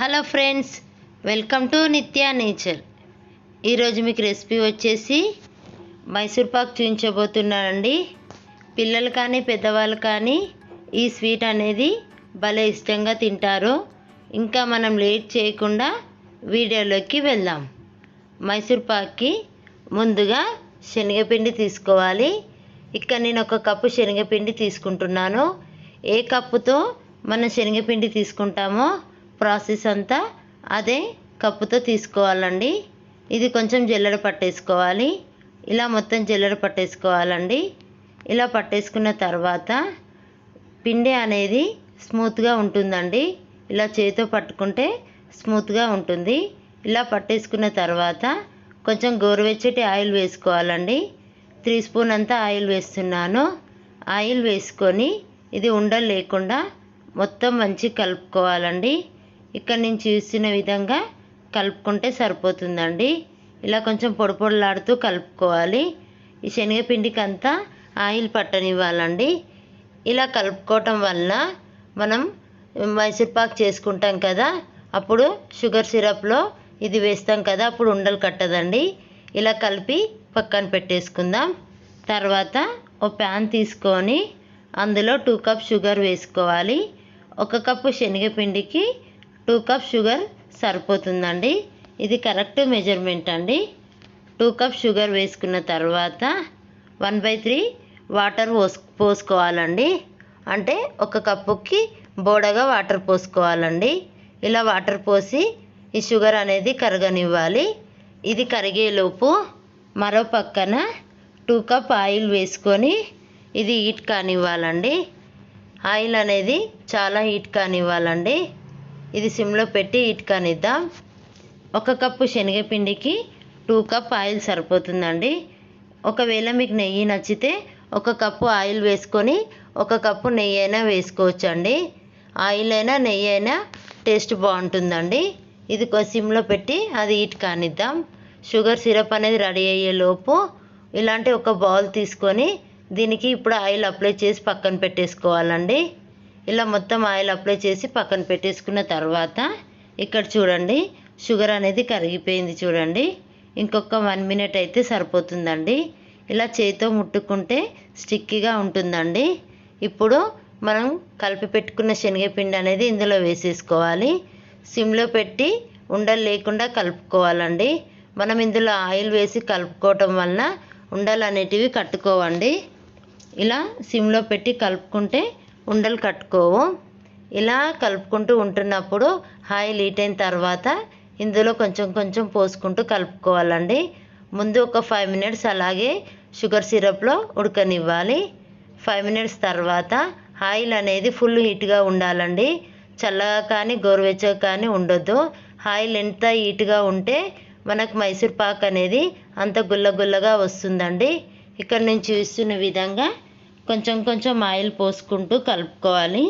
Hello friends welcome to Nithya nature. ఈరోజు మీకు recipe వచ్చేసి మైసూర్ పాక్ చూపించబోతున్నానండి పిల్లలు కానీ పెద్దవాళ్ళు కానీ ఈ స్వీట్ అనేది భలే ఇష్టంగా తింటారు. ఇంకా మనం లేట్ చేయకుండా వీడియోలోకి వెళ్దాం. మైసూర్ పాక్కి ముందుగా శనగపిండి తీసుకోవాలి. ఇక్కడ నేను ఒక కప్పు శనగపిండి తీసుకుంటున్నాను. ఏ కప్పుతో మనం శనగపిండి తీసుకుంటామో ప్రాసెస్ అంతా అదే కప్పుతో తీసుకోవాలండి. ఇది కొంచెం జల్లెడ పట్టేసుకోవాలి. ఇలా మొత్తం జల్లెడ పట్టేసుకోవాలండి. ఇలా పట్టేసుకున్న తర్వాత పిండి అనేది స్మూత్గా ఉంటుందండి. ఇలా చేతితో పట్టుకుంటే స్మూత్గా ఉంటుంది. ఇలా పట్టేసుకున్న తర్వాత కొంచెం గోరువెచ్చటి ఆయిల్ వేసుకోవాలండి. త్రీ స్పూన్ అంతా ఆయిల్ వేస్తున్నాను. ఆయిల్ వేసుకొని ఇది ఉండలు లేకుండా మొత్తం మంచి కలుపుకోవాలండి. ఇక్కడ నేను చూసిన విధంగా కలుపుకుంటే సరిపోతుందండి. ఇలా కొంచెం పొడి పొడిలాడుతూ కలుపుకోవాలి. ఈ శనగపిండికి అంతా ఆయిల్ పట్టనివ్వాలండి. ఇలా కలుపుకోవటం వలన మనం మైసూర్పాకు చేసుకుంటాం కదా అప్పుడు షుగర్ సిరప్లో ఇది వేస్తాం కదా అప్పుడు ఉండలు కట్టదండి. ఇలా కలిపి పక్కన పెట్టేసుకుందాం. తర్వాత ఒక ప్యాన్ తీసుకొని అందులో టూ కప్ షుగర్ వేసుకోవాలి. ఒక కప్పు శనగపిండికి టూ కప్ షుగర్ సరిపోతుందండి. ఇది కరెక్ట్ మెజర్మెంట్ అండి. టూ కప్ షుగర్ వేసుకున్న తర్వాత వన్ బై త్రీ వాటర్ పోస్ పోసుకోవాలండి. అంటే ఒక కప్పుకి బోడగా వాటర్ పోసుకోవాలండి. ఇలా వాటర్ పోసి ఈ షుగర్ అనేది కరగనివ్వాలి. ఇది కరిగేలోపు మరో పక్కన టూ కప్ ఆయిల్ వేసుకొని ఇది హీట్ కానివ్వాలండి. ఆయిల్ అనేది చాలా హీట్ కానివ్వాలండి. ఇది సిమ్లో పెట్టి హీట్ ఒక కప్పు శనగపిండికి టూ కప్ ఆయిల్ సరిపోతుందండి. ఒకవేళ మీకు నెయ్యి నచ్చితే ఒక కప్పు ఆయిల్ వేసుకొని ఒక కప్పు నెయ్యి అయినా వేసుకోవచ్చండి. ఆయిల్ అయినా నెయ్యి అయినా టేస్ట్ బాగుంటుందండి. ఇది సిమ్లో పెట్టి అది హీట్ కానిద్దాం షుగర్ సిరప్ అనేది రెడీ అయ్యేలోపు ఇలాంటి ఒక బౌల్ తీసుకొని దీనికి ఇప్పుడు ఆయిల్ అప్లై చేసి పక్కన పెట్టేసుకోవాలండి. ఇలా మొత్తం ఆయిల్ అప్లై చేసి పక్కన పెట్టేసుకున్న తర్వాత ఇక్కడ చూడండి షుగర్ అనేది కరిగిపోయింది చూడండి. ఇంకొక వన్ మినిట్ అయితే సరిపోతుందండి. ఇలా చేతితో ముట్టుకుంటే స్టిక్కీగా ఉంటుందండి. ఇప్పుడు మనం కలిపి పెట్టుకున్న శనగపిండి అనేది ఇందులో వేసేసుకోవాలి. సిమ్లో పెట్టి ఉండలు లేకుండా కలుపుకోవాలండి. మనం ఇందులో ఆయిల్ వేసి కలుపుకోవటం వలన ఉండలు అనేటివి కట్టుకోవండి. ఇలా సిమ్లో పెట్టి కలుపుకుంటే ఉండలు కట్టుకోవు. ఇలా కలుపుకుంటూ ఉంటున్నప్పుడు ఆయిల్ హీట్ అయిన తర్వాత ఇందులో కొంచెం కొంచెం పోసుకుంటూ కలుపుకోవాలండి. ముందు ఒక ఫైవ్ మినిట్స్ అలాగే షుగర్ సిరప్లో ఉడకనివ్వాలి. ఫైవ్ మినిట్స్ తర్వాత ఆయిల్ అనేది ఫుల్ హీట్గా ఉండాలండి. చల్లగా కానీ గోరువెచ్చగా కానీ ఉండొద్దు. ఆయిల్ ఎంత హీట్గా ఉంటే మనకు మైసూర్ పాక్ అనేది అంత గుల్ల గుల్లగా వస్తుందండి. ఇక్కడ నేను చూస్తున్న విధంగా కొంచెం కొంచెం ఆయిల్ పోసుకుంటూ కలుపుకోవాలి.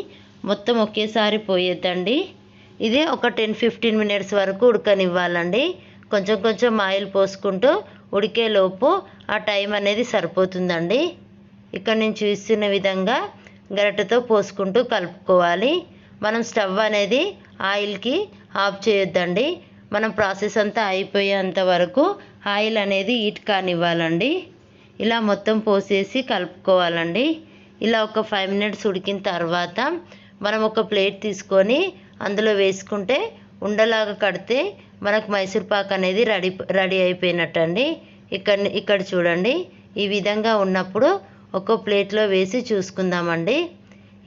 మొత్తం ఒకేసారి పోయేద్దండి. ఇది ఒక టెన్ ఫిఫ్టీన్ మినిట్స్ వరకు ఉడకనివ్వాలండి. కొంచెం కొంచెం ఆయిల్ పోసుకుంటూ ఉడికేలోపు ఆ టైం అనేది సరిపోతుందండి. ఇక్కడ నేను చూస్తున్న విధంగా గరిటెతో పోసుకుంటూ కలుపుకోవాలి. మనం స్టవ్ అనేది ఆయిల్కి ఆఫ్ చేయొద్దండి. మనం ప్రాసెస్ అంతా అయిపోయేంత వరకు ఆయిల్ అనేది హీట్ కానివ్వాలండి. ఇలా మొత్తం పోసేసి కలుపుకోవాలండి. ఇలా ఒక ఫైవ్ మినిట్స్ ఉడికిన తర్వాత మనం ఒక ప్లేట్ తీసుకొని అందులో వేసుకుంటే ఉండలాగా కడితే మనకు మైసూర్ పాక్ అనేది రెడీ రెడీ అయిపోయినట్టండి. ఇక్కడ ఇక్కడ చూడండి. ఈ విధంగా ఉన్నప్పుడు ఒక ప్లేట్లో వేసి చూసుకుందామండి.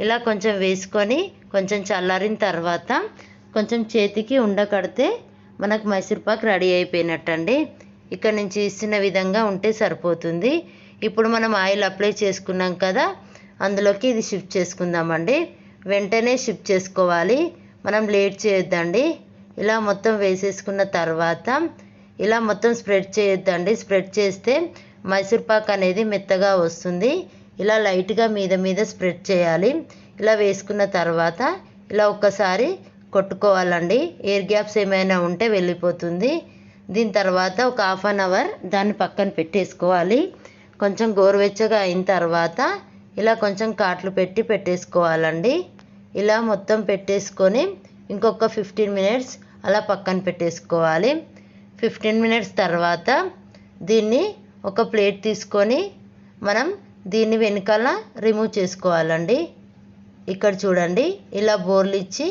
ఇలా కొంచెం వేసుకొని కొంచెం చల్లారిన తర్వాత కొంచెం చేతికి ఉండకడితే మనకు మైసూర్ పాక్ రెడీ అయిపోయినట్టండి. ఇక్కడ నుంచి ఇస్తున్న విధంగా ఉంటే సరిపోతుంది. ఇప్పుడు మనం ఆయిల్ అప్లై చేసుకున్నాం కదా అందులోకి ఇది షిఫ్ట్ చేసుకుందామండి. వెంటనే షిఫ్ట్ చేసుకోవాలి. మనం లేట్ చేయొద్దండి. ఇలా మొత్తం వేసేసుకున్న తర్వాత ఇలా మొత్తం స్ప్రెడ్ చేయొద్దండి. స్ప్రెడ్ చేస్తే మైసూర్ పాక్ అనేది మెత్తగా వస్తుంది. ఇలా లైట్గా మీద మీద స్ప్రెడ్ చేయాలి. ఇలా వేసుకున్న తర్వాత ఇలా ఒక్కసారి కొట్టుకోవాలండి. ఎయిర్ గ్యాప్స్ ఏమైనా ఉంటే వెళ్ళిపోతుంది. దీని తర్వాత ఒక హాఫ్ అన్ అవర్ దాన్ని పక్కన పెట్టేసుకోవాలి. కొంచెం గోరువెచ్చగా అయిన తర్వాత ఇలా కొంచెం కాట్లు పెట్టి పెట్టేసుకోవాలండి. ఇలా మొత్తం పెట్టేసుకొని ఇంకొక ఫిఫ్టీన్ మినిట్స్ అలా పక్కన పెట్టేసుకోవాలి. ఫిఫ్టీన్ మినిట్స్ తర్వాత దీన్ని ఒక ప్లేట్ తీసుకొని మనం దీన్ని వెనకాల రిమూవ్ చేసుకోవాలండి. ఇక్కడ చూడండి ఇలా బోర్లు ఇచ్చి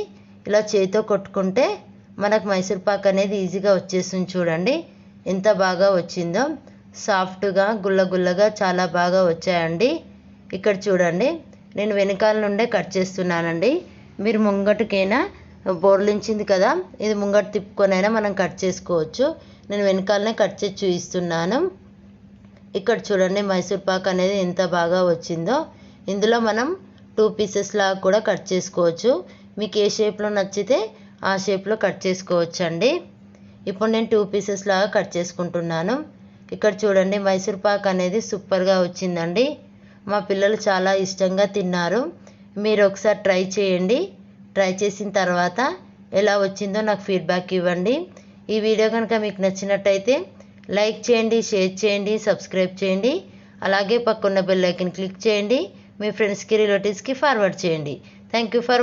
ఇలా చేతితో కొట్టుకుంటే మనకు మైసూర్ పాక్ అనేది ఈజీగా వచ్చేస్తుంది చూడండి. ఎంత బాగా వచ్చిందో. సాఫ్ట్గా గుల్లగుల్లగా చాలా బాగా వచ్చాయండి. ఇక్కడ చూడండి. నేను వెనకాల నుండే కట్ చేస్తున్నానండి. మీరు ముంగటికైనా బోర్లించింది కదా ఇది ముంగట తిప్పుకొనైనా మనం కట్ చేసుకోవచ్చు. నేను వెనకాలనే కట్ చేసి చూపిస్తున్నాను. ఇక్కడ చూడండి మైసూర్ పాక్ అనేది ఎంత బాగా వచ్చిందో. ఇందులో మనం టూ పీసెస్ లాగా కూడా కట్ చేసుకోవచ్చు. మీకు ఏ షేప్లో నచ్చితే ఆ షేప్లో కట్ చేసుకోవచ్చండి. ఇప్పుడు నేను టూ పీసెస్ లాగా కట్ చేసుకుంటున్నాను. ఇక్కడ చూడండి మైసూర్ పాక్ అనేది సూపర్గా వచ్చిందండి. మా పిల్లలు చాలా ఇష్టంగా తిన్నారు. మీరు ఒకసారి ట్రై చేయండి. ట్రై చేసిన తర్వాత ఎలా వచ్చిందో నాకు ఫీడ్బ్యాక్ ఇవ్వండి. ఈ వీడియో కనుక మీకు నచ్చినట్టయితే లైక్ చేయండి షేర్ చేయండి సబ్స్క్రైబ్ చేయండి. అలాగే పక్కన్న బెల్ ఐకన్ క్లిక్ చేయండి. మీ ఫ్రెండ్స్కి రిలేటివ్స్కి ఫార్వర్డ్ చేయండి. Thank you for